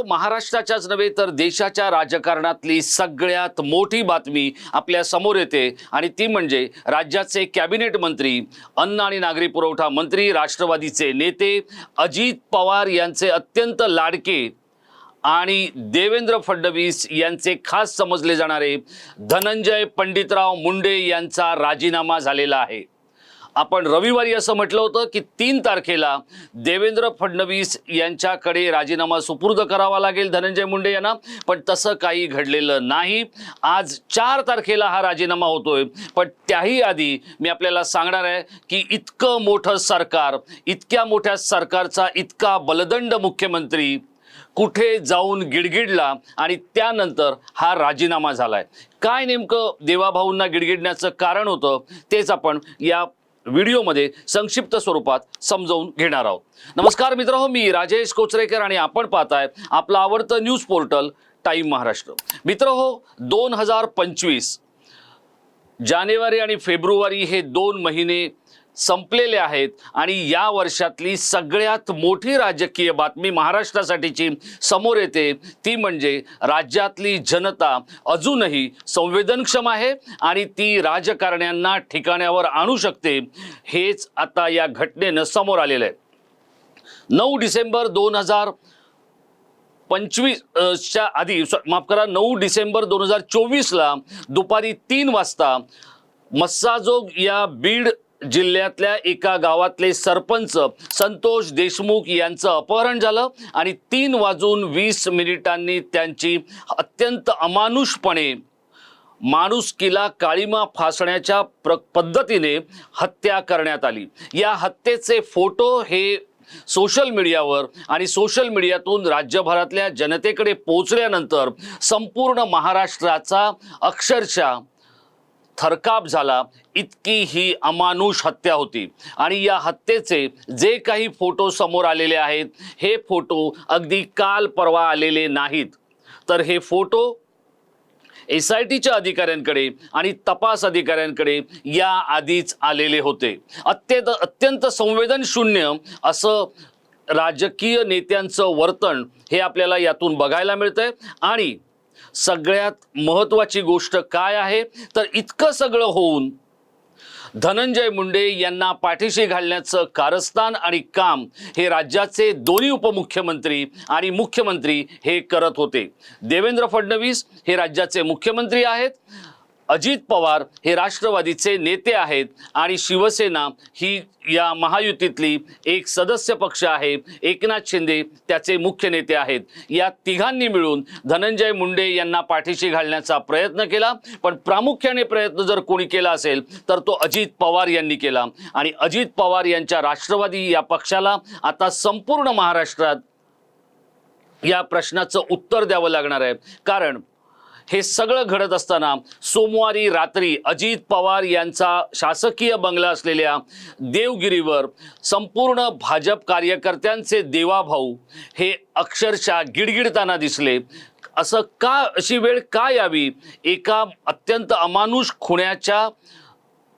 मित्र महाराष्ट्राच्याच नव्हे तर देशाच्या राजकारणातली सगळ्यात मोठी बातमी आपल्यासमोर येते. आणि ती म्हणजे राज्याचे कॅबिनेट मंत्री अन्न आणि नागरी पुरवठा मंत्री राष्ट्रवादीचे नेते अजित पवार यांचे अत्यंत लाडके आणि देवेंद्र फडणवीस यांचे खास समजले जाणारे धनंजय पंडितराव मुंडे यांचा राजीनामा झालेला आहे. आपण रविवारी असं म्हटलं होतं की तीन तारखेला देवेंद्र फडणवीस यांच्याकडे राजीनामा सुपूर्द करावा लागेल धनंजय मुंडे यांना पण तसं काही घडलेलं नाही. आज चार तारखेला हा राजीनामा होतोय पण त्याही आधी मी आपल्याला सांगणार आहे की इतकं मोठं सरकार इतक्या मोठ्या सरकारचा इतका बलदंड मुख्यमंत्री कुठे जाऊन गिडगिडला आणि त्यानंतर हा राजीनामा झालाय. काय नेमकं देवाभाऊंना गिडगिडण्याचं कारण होतं तेच आपण या व्हिडिओमध्ये संक्षिप्त स्वरूपात समजावून घेणार आहोत. नमस्कार मित्र हो मी राजेश कोचरेकर आणि आपण पाहताय आपलं आवडतं न्यूज पोर्टल टाईम महाराष्ट्र. मित्र हो दोन हजार पंचवीस जानेवारी आणि फेब्रुवारी हे दोन महिने संपलेले आहेत. आणि या वर्षातली सगळ्यात मोठी राजकीय बातमी महाराष्ट्रासाठीची समोर येते. ती म्हणजे राज्यातली जनता अजूनही संवेदनक्षम आहे आणि ती राजकारण्यांना ठिकाण्यावर आणू शकते हेच आता या घटनेनं समोर आलेलं आहे. नऊ डिसेंबर दोन हजार पंचवीसच्या आधी माफ करा नऊ डिसेंबर दोन हजार चोवीसला दुपारी तीन वाजता मस्साजोग या बीड जिल्ह्यातल्या एका गावातले सरपंच संतोष देशमुख यांचं अपहरण झालं आणि तीन वाजून वीस मिनिटांनी त्यांची अत्यंत अमानुषपणे माणुसकीला काळीमा फासण्याच्या प्र पद्धतीने हत्या करण्यात आली. या हत्येचे फोटो हे सोशल मीडियावर आणि सोशल मीडियातून राज्यभरातल्या जनतेकडे पोचल्यानंतर संपूर्ण महाराष्ट्राचा अक्षरशः थरकाप झाला इतकी ही अमानुष हत्या होती. आणि या हत्येचे जे काही फोटो समोर आलेले आहेत हे फोटो अगदी काल परवा आलेले नाहीत. तर हे फोटो एस आय टीच्या अधिकाऱ्यांकडे आणि तपास अधिकाऱ्यांकडे या आधीच आलेले होते. अत्यंत अत्यंत संवेदनशून्य असं राजकीय नेत्यांचं वर्तन हे आपल्याला यातून बघायला मिळतंय. आणि सगळ्यात महत्त्वाची गोष्ट काय आहे? तर इतकं सगळं होऊन धनंजय मुंडे यांना पाठीशी घालण्याचं कारस्थान आणि काम हे राज्याचे दोन्ही उपमुख्यमंत्री आणि मुख्यमंत्री हे करत होते. देवेंद्र फडणवीस हे राज्याचे मुख्यमंत्री आहेत. अजित पवार हे राष्ट्रवादीचे नेते आहेत आणि शिवसेना ही या महायुतीतली एक सदस्य पक्ष आहे. एकनाथ शिंदे त्याचे मुख्य नेते आहेत. या तिघांनी मिळून धनंजय मुंडे यांना पाठीशी घालण्याचा प्रयत्न केला. पण प्रामुख्याने प्रयत्न जर कोणी केला असेल तर तो अजित पवार यांनी केला. आणि अजित पवार यांच्या राष्ट्रवादी या पक्षाला आता संपूर्ण महाराष्ट्रात या प्रश्नाचं उत्तर द्यावं लागणार आहे. कारण हे सगळं घडत असताना सोमवारी रात्री अजित पवार यांचा शासकीय बंगला असलेल्या देवगिरीवर संपूर्ण भाजप कार्यकर्त्यांचे देवाभाऊ हे अक्षरशः गिडगिडताना दिसले. असं का अशी वेळ का यावी? एका अत्यंत अमानुष खुण्याच्या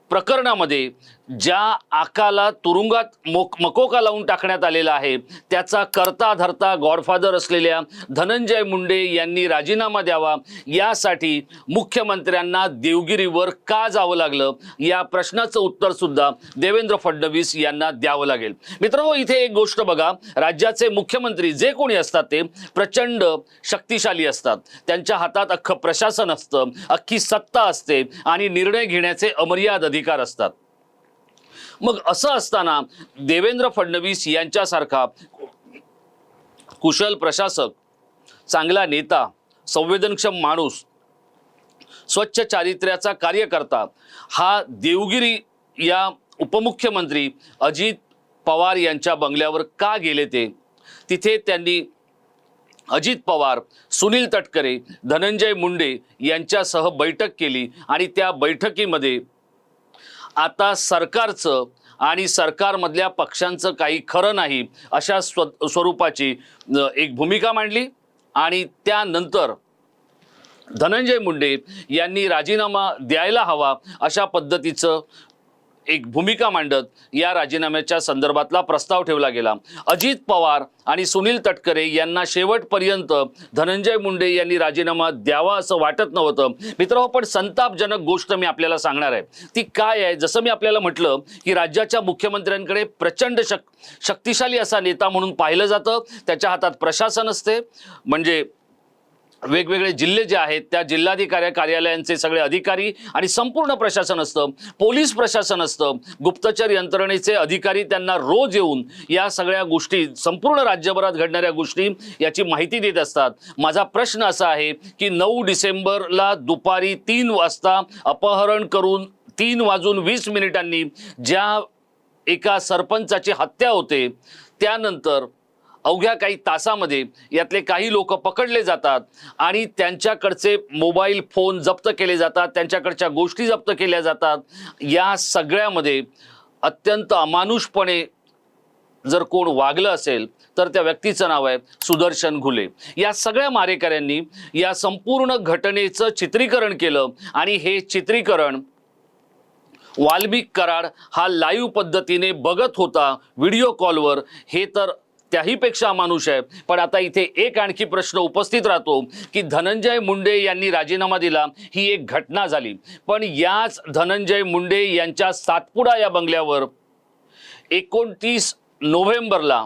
प्रकरणामध्ये ज्या आकाला तुरुंगात मोक मकोका लावून टाकण्यात आलेला आहे त्याचा करता धरता गॉडफादर असलेल्या धनंजय मुंडे यांनी राजीनामा द्यावा यासाठी मुख्यमंत्र्यांना देवगिरीवर का जावं लागलं या प्रश्नाचं उत्तर सुद्धा देवेंद्र फडणवीस यांना द्यावं लागेल. मित्रांनो इथे एक गोष्ट बघा राज्याचे मुख्यमंत्री जे कोणी असतात ते प्रचंड शक्तिशाली असतात. त्यांच्या हातात अख्खं प्रशासन असतं अख्खी सत्ता असते आणि निर्णय घेण्याचे अमर्याद अधिकार असतात. मग असं असताना देवेंद्र फडणवीस यांच्यासारखा कुशल प्रशासक चांगला नेता संवेदनक्षम माणूस स्वच्छ चारित्र्याचा कार्यकर्ता हा देवगिरी या उपमुख्यमंत्री अजित पवार यांच्या बंगल्यावर का गेले ते? तिथे त्यांनी अजित पवार सुनील तटकरे धनंजय मुंडे यांच्यासह बैठक केली आणि त्या बैठकीमध्ये आता सरकारचं आणि सरकारमधल्या पक्षांचं काही खरं नाही अशा स्व स्वरूपाची एक भूमिका मांडली. आणि त्यानंतर धनंजय मुंडे यांनी राजीनामा द्यायला हवा अशा पद्धतीचं एक भूमिका मांडत या राजीनाम्याच्या संदर्भातला प्रस्ताव ठेवला गेला. अजित पवार आणि सुनील तटकरे यांना शेवटपर्यंत धनंजय मुंडे यांनी राजीनामा द्यावा असं वाटत नव्हतं. मित्र हो, पण संतापजनक गोष्ट मी आपल्याला सांगणार आहे. ती काय आहे? जसं मी आपल्याला म्हटलं की राज्याच्या मुख्यमंत्र्यांकडे प्रचंड शक शक्तिशाली असा नेता म्हणून पाहिलं जातं. त्याच्या हातात प्रशासन असते. म्हणजे वेगवेगळे जिल्हे जे आहेत त्या जिल्हाधिकारी कार्यालयांचे सगळे अधिकारी आणि संपूर्ण प्रशासन असतं पोलीस प्रशासन असतं गुप्तचर यंत्रणेचे अधिकारी त्यांना रोज येऊन या सगळ्या गोष्टी संपूर्ण राज्यभरात घडणाऱ्या गोष्टी याची माहिती देत असतात. माझा प्रश्न असा आहे की नऊ डिसेंबरला दुपारी तीन वाजता अपहरण करून तीन वाजून वीस मिनिटांनी ज्या एका सरपंचाची हत्या होते त्यानंतर अवघ्या काही तासामध्ये यातले काही लोक पकडले जातात आणि त्यांच्याकडचे मोबाईल फोन जप्त केले जातात त्यांच्याकडच्या गोष्टी जप्त केल्या जातात. या सगळ्यामध्ये अत्यंत अमानुषपणे जर कोण वागलं असेल तर त्या व्यक्तीचं नाव आहे सुदर्शन घुले. या सगळ्या मारेकऱ्यांनी या संपूर्ण घटनेचं चित्रीकरण केलं आणि हे चित्रीकरण वाल्मिक कराड हा लाईव्ह पद्धतीने बघत होता व्हिडिओ कॉलवर हे तर त्याहीपेक्षा अमानुष आहे. पण आता इथे एक आणखी प्रश्न उपस्थित राहतो की धनंजय मुंडे यांनी राजीनामा दिला ही एक घटना झाली. पण याच धनंजय मुंडे यांच्या सातपुडा या बंगल्यावर एकोणतीस नोव्हेंबरला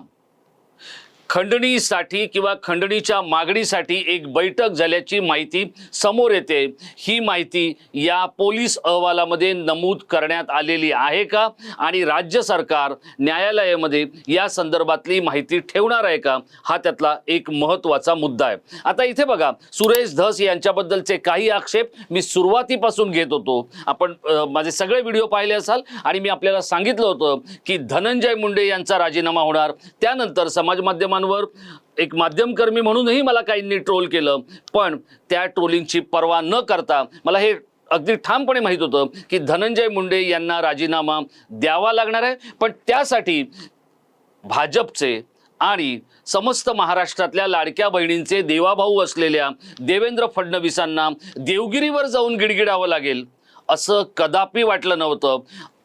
खंडणीसाठी किंवा खंडणीच्या मागणीसाठी एक बैठक झाल्याची माहिती समोर येते. ही माहिती या पोलीस अहवालामध्ये नमूद करण्यात आलेली आहे का? आणि राज्य सरकार न्यायालयामध्ये या संदर्भातली माहिती ठेवणार आहे का? हा त्यातला एक महत्त्वाचा मुद्दा आहे. आता इथे बघा सुरेश धस यांच्याबद्दलचे काही आक्षेप मी सुरुवातीपासून घेत होतो. आपण माझे सगळे व्हिडिओ पाहिले असाल आणि मी आपल्याला सांगितलं होतं की धनंजय मुंडे यांचा राजीनामा होणार. त्यानंतर समाज माध्यमांवर एक माध्यमकर्मी म्हणूनही मला काहींनी ट्रोल केलं. पण त्या ट्रोलिंगची पर्वा न करता मला हे अगदी ठामपणे माहीत होतं की धनंजय मुंडे यांना राजीनामा द्यावा लागणार आहे. पण त्यासाठी भाजपचे आणि समस्त महाराष्ट्रातल्या लाडक्या बहिणींचे देवाभाऊ असलेल्या देवेंद्र फडणवीसांना देवगिरीवर जाऊन गिडगिडावं लागेल असं कदापि वाटलं नव्हतं.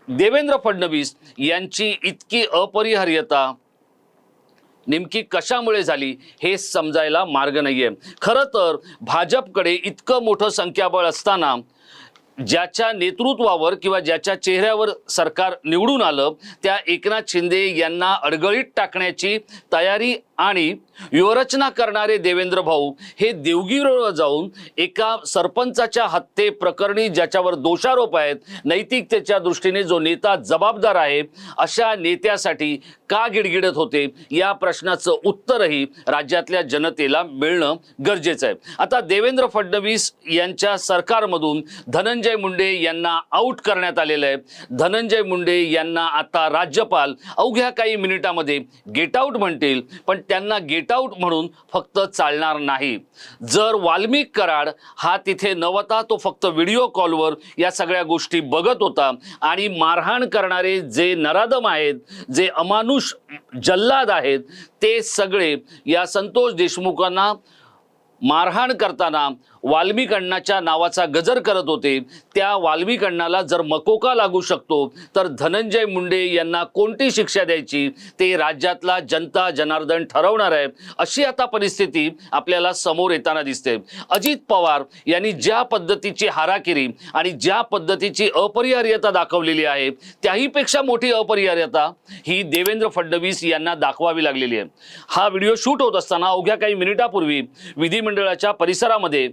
देवेंद्र फडणवीस यांची इतकी अपरिहार्यता नेमकी कशामुळे झाली हे समजायला मार्ग नाहीये. खरं तर भाजपकडे इतकं मोठं संख्याबळ असताना ज्याच्या नेतृत्वावर किंवा ज्याच्या चेहऱ्यावर सरकार निवडून आलं त्या एकनाथ शिंदे यांना अडगळीत टाकण्याची तयारी आणि व्यूहरचना करणारे देवेंद्र भाऊ हे देवगिरीवर जाऊन एका सरपंचाच्या हत्ये प्रकरणी ज्याच्यावर दोषारोप आहेत नैतिकतेच्या दृष्टीने जो नेता जबाबदार आहे अशा नेत्यासाठी का गिडगिडत होते या प्रश्नाचं उत्तरही राज्यातल्या जनतेला मिळणं गरजेचं आहे. आता देवेंद्र फडणवीस यांच्या सरकारमधून धनंजय मुंडे यांना आऊट करण्यात आलेलं आहे. धनंजय मुंडे यांना आता राज्यपाल अवघ्या काही मिनिटामध्ये गेट आऊट म्हणतील पण त्यांना गेट आऊट म्हणून फक्त चालणार नाही. जर वाल्मिक कराड हा तिथे नव्हता तो फक्त व्हिडिओ कॉलवर या सगळ्या गोष्टी बघत होता. आणि मारहाण करणारे जे नराधम आहेत जे अमानुष जल्लाद आहेत ते सगळे या संतोष देशमुखांना मारहाण करताना वाल्मिकांण्णाच्या नावाचा गजर करत होते. त्या वाल्मिकांण्णाला जर मकोका लागू शकतो तर धनंजय मुंडे यांना कोणती शिक्षा द्यायची? ते राज्यातला जनता जनार्दन ठरवणार आहे. अशी आता परिस्थिती आपल्याला समोर येताना दिसते. अजित पवार यांनी ज्या पद्धतीची हाराकिरी आणि ज्या पद्धतीची अपरिहार्यता दाखवलेली आहे त्याहीपेक्षा मोठी अपरिहार्यता ही देवेंद्र फडणवीस यांना दाखवावी लागलेली आहे. हा व्हिडिओ शूट होत असताना अवघ्या काही मिनिटापूर्वी विधिमंडळाच्या परिसरामध्ये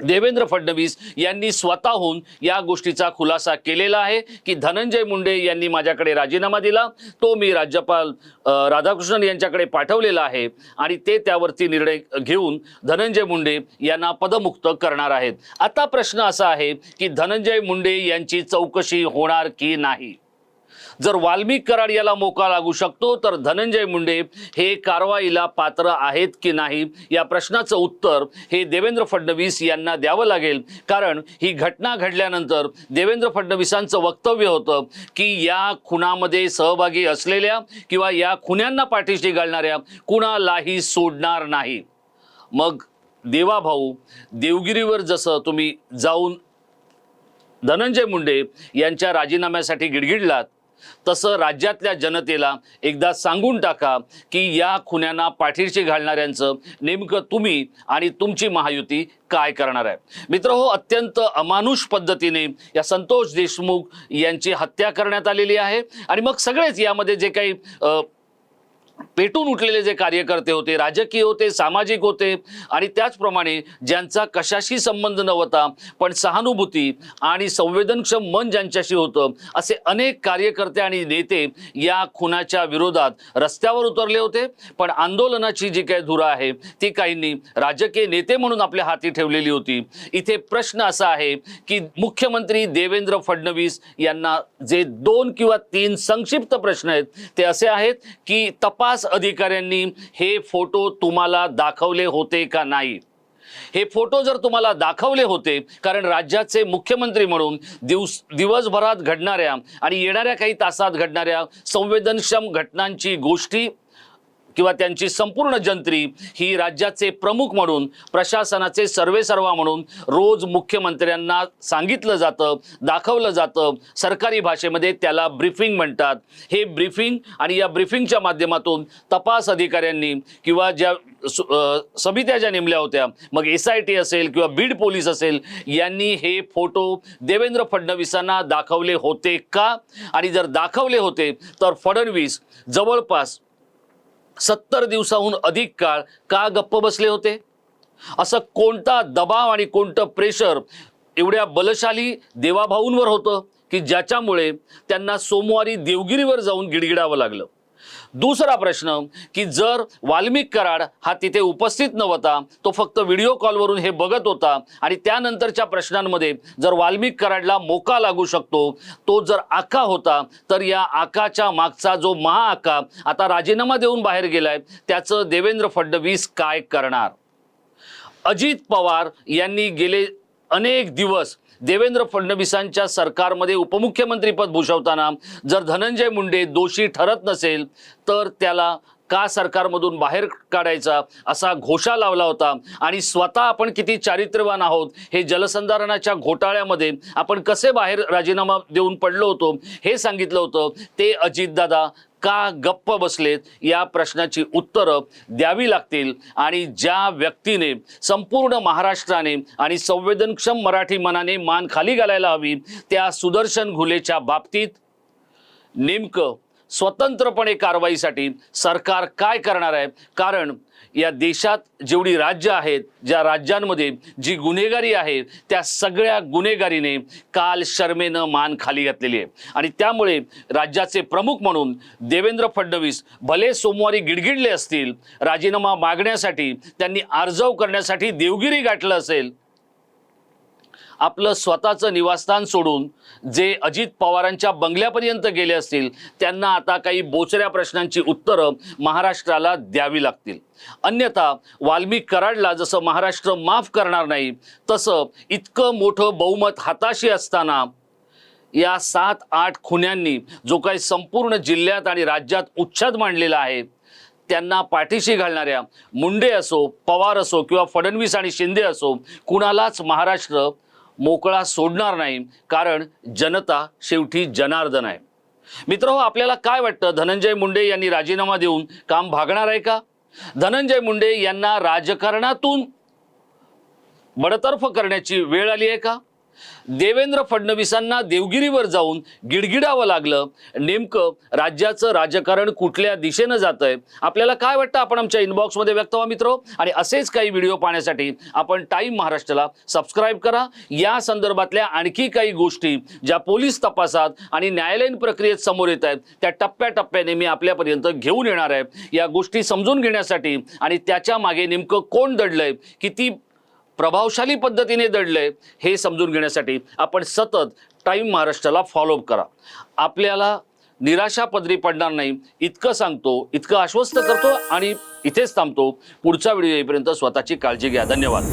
देवेंद्र फडणवीस यांनी स्वतःहून या गोष्टीचा खुलासा केलेला आहे की धनंजय मुंडे यांनी माझ्याकडे राजीनामा दिला तो मी राज्यपाल राधाकृष्णन यांच्याकडे पाठवलेला आहे आणि ते त्यावरती निर्णय घेऊन धनंजय मुंडे यांना पदमुक्त करणार आहेत. आता प्रश्न असा आहे की धनंजय मुंडे यांची चौकशी होणार की नाही? जर वाल्मिक कराड याला मोका लागू शकतो तर धनंजय मुंडे हे कारवाईला पात्र आहेत की नाही? या प्रश्नाचं उत्तर हे देवेंद्र फडणवीस यांना द्यावं लागेल. कारण ही घटना घडल्यानंतर देवेंद्र फडणवीसांचं वक्तव्य होतं की या खुनामध्ये सहभागी असलेल्या किंवा या खुन्यांना पाठीशी घालणाऱ्या कुणालाही सोडणार नाही. मग देवाभाऊ देवगिरीवर जसं तुम्ही जाऊन धनंजय मुंडे यांच्या राजीनाम्यासाठी गिडगिडलात तसं राज्यातल्या जनतेला एकदा सांगून टाका की या खुन्यांना पाठीशी घालणाऱ्यांचं नेमकं तुम्ही आणि तुमची महायुती काय करणार आहे. मित्र हो अत्यंत अमानुष पद्धतीने या संतोष देशमुख यांची हत्या करण्यात आलेली आहे. आणि मग सगळेच यामध्ये जे काही पेटून उठलेले जे कार्यकर्ते होते राजकीय होते सामाजिक होते आणि त्याचप्रमाणे ज्यांचा कशाशी संबंध नव्हता पण सहानुभूती आणि संवेदनक्षम मन ज्यांच्याशी होतं असे अनेक कार्यकर्ते आणि नेते या खुनाच्या विरोधात रस्त्यावर उतरले होते. पण आंदोलनाची जी काही धुरा आहे ती काहींनी राजकीय नेते म्हणून आपल्या हाती ठेवलेली होती. इथे प्रश्न असा आहे की मुख्यमंत्री देवेंद्र फडणवीस यांना जे दोन किंवा तीन संक्षिप्त प्रश्न आहेत ते असे आहेत की तपास अधिकाऱ्यांनी हे फोटो तुम्हाला दाखवले होते का नाही? हे फोटो जर तुम्हाला दाखवले होते कारण राज्याचे मुख्यमंत्री म्हणून दिवस दिवसभरात घडणाऱ्या आणि येणाऱ्या काही तासात घडणाऱ्या संवेदनक्षम घटनांची गोष्टी किंवा त्यांची संपूर्ण जंत्री ही राज्याचे प्रमुख म्हणून प्रशासनाचे सर्वेसर्वा म्हणून रोज मुख्यमंत्र्यांना सांगितलं जातं दाखवलं जातं. सरकारी भाषेमध्ये त्याला ब्रीफिंग म्हणतात. हे ब्रीफिंग आणि या ब्रीफिंगच्या माध्यमातून तपास अधिकाऱ्यांनी किंवा ज्या सु- समित्या ज्या नेमल्या होत्या मग एस आय टी असेल किंवा बीड पोलीस असेल यांनी हे फोटो देवेंद्र फडणवीसांना दाखवले होते का? आणि जर दाखवले होते तर फडणवीस जवळपास सत्तर दिवसाहून अधिक काळ का गप्प बसले होते? असं कोणता दबाव आणि कोणतं प्रेशर एवढ्या बलशाली देवाभाऊंवर होतं की ज्याच्यामुळे त्यांना सोमवारी देवगिरीवर जाऊन गिडगिडावं लागलं? दुसरा प्रश्न की जर वाल्मिक कराड हा तिथे उपस्थित नव्हता तो फक्त व्हिडिओ कॉलवरून हे बघत होता आणि त्यानंतरच्या प्रश्नांमध्ये जर वाल्मिक कराडला मोका लागू शकतो तो जर आका होता तर या आकाच्या मागचा जो महाआका आता राजीनामा देऊन बाहेर गेलाय त्याचं देवेंद्र फडणवीस काय करणार? अजित पवार यांनी गेले अनेक दिवस देवेंद्र फडणवीसांच्या सरकारमध्ये उपमुख्यमंत्रीपद भूषवताना जर धनंजय मुंडे दोषी ठरत नसेल तर त्याला का सरकारमधून बाहेर काढायचा असा घोषा लावला होता? आणि स्वतः आपण किती चारित्र्यवान आहोत हे जलसंधारणाच्या घोटाळ्यामध्ये आपण कसे बाहेर राजीनामा देऊन पडलो होतो हे सांगितलं होतं. ते अजितदादा का गप्प बसलेत? या प्रश्नाची उत्तरं द्यावी लागतील. आणि ज्या व्यक्तीने संपूर्ण महाराष्ट्राने आणि संवेदनक्षम मराठी मनाने मान खाली घालायला हवी त्या सुदर्शन घुलेच्या बाबतीत नेमकं स्वतंत्रपणे कारवाईसाठी सरकार काय करणार आहे? कारण या देशात जेवढी राज्य आहेत ज्या राज्यांमध्ये जी गुन्हेगारी आहे त्या सगळ्या गुन्हेगारीने काल शर्मेनं मान खाली घातलेली आहे. आणि त्यामुळे राज्याचे प्रमुख म्हणून देवेंद्र फडणवीस भले सोमवारी गिडगिडले असतील राजीनामा मागण्यासाठी त्यांनी आर्जव करण्यासाठी देवगिरी गाठलं असेल आपलं स्वतःचं निवासस्थान सोडून जे अजित पवारांच्या बंगल्यापर्यंत गेले असतील त्यांना आता काही बोचऱ्या प्रश्नांची उत्तरं महाराष्ट्राला द्यावी लागतील. अन्यथा वाल्मी कराडला जसं महाराष्ट्र माफ करणार नाही तसं इतकं मोठं बहुमत हाताशी असताना या सात आठ खुन्यांनी जो काही संपूर्ण जिल्ह्यात आणि राज्यात उच्छाद मांडलेला आहे त्यांना पाठीशी घालणाऱ्या मुंडे असो पवार असो किंवा फडणवीस आणि शिंदे असो कुणालाच महाराष्ट्र मोकळा सोडणार नाही कारण जनता शेवटी जनार्दन आहे. मित्र हो आपल्याला काय वाटतं? धनंजय मुंडे यांनी राजीनामा देऊन काम भागणार आहे का? धनंजय मुंडे यांना राजकारणातून बडतर्फ करण्याची वेळ आली आहे का? देवेंद्र फडणवीसांना देवगिरीवर जाऊन गिडगिडावं लागलं. नेमकं राज्याचं राजकारण कुठल्या दिशेनं जात आहे आपल्याला काय वाटतं? आपण आमच्या इनबॉक्समध्ये व्यक्त व्हा मित्र. आणि असेच काही व्हिडिओ पाहण्यासाठी आपण टाईम महाराष्ट्राला सबस्क्राईब करा. या संदर्भातल्या आणखी काही गोष्टी ज्या पोलीस तपासात आणि न्यायालयीन प्रक्रियेत समोर येत आहेत त्या टप्प्याटप्प्याने मी आपल्यापर्यंत घेऊन येणार आहे. या गोष्टी समजून घेण्यासाठी आणि त्याच्यामागे नेमकं कोण दडलंय किती प्रभावशाली पद्धतीने दडलंय हे समजून घेण्यासाठी आपण सतत टाईम महाराष्ट्राला फॉलोअप करा. आपल्याला निराशा पदरी पडणार नाही इतकं सांगतो इतकं आश्वस्त करतो आणि इथेच थांबतो. पुढचा व्हिडिओ येईपर्यंत स्वतःची काळजी घ्या. धन्यवाद.